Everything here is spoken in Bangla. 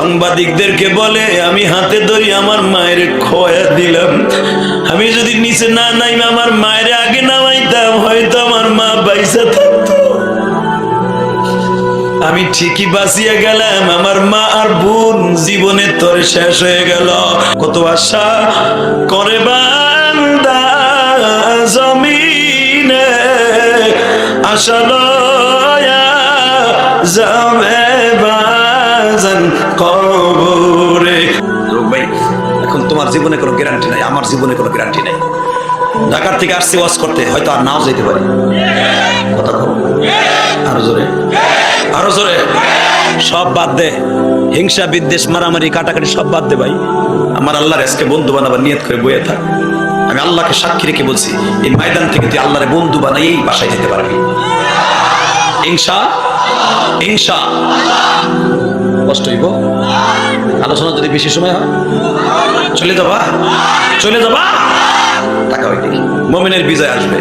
সাংবাদিকদেরকে বলে, আমি হাতে ধরি আমার মায়ের খোয়া দিলাম। আমি যদি নিচে না নাই, আমার মায়ের আগে নামাইতাম, হয়তো আমার মা বাইসা থাকতো। আমি ঠিকই বাঁচিয়ে গেলাম, আমার মা আর বোন জীবনের তরে শেষ হয়ে গেল। কত আশা করে বান্দা জমিনে, আশা লয়া যাবে কবরে। ভাই, এখন তোমার জীবনে কোনো গ্যারান্টি নাই, আমার জীবনে কোনো গ্যারান্টি নাই। ঢাকার থেকে আসছি, ওয়াজ করতে, হয়তো আর নাও যেতে পারি। কথা বলো। আরও জোরে। আরও জোরে। সব বাদ দে। হিংসা, বিদ্বেষ, মারামারি, কাটাকাটি সব বাদ দে ভাই। আমার আল্লাহর আজকে বন্ধু বানাবার নিয়ত করে বয়ে থাক। আমি আল্লাহকে সাক্ষী রেখে বলছি, এই ময়দান থেকে তুই আল্লাহরে বন্ধু বানাইয়েই বাসায় যেতে পারবি। হিংসা? হিংসা? হইব আলোচনা যদি বেশি সময় হয়? চলে যাবা? চলে যাবা? টাকা মমিনের বিজয় আসবে।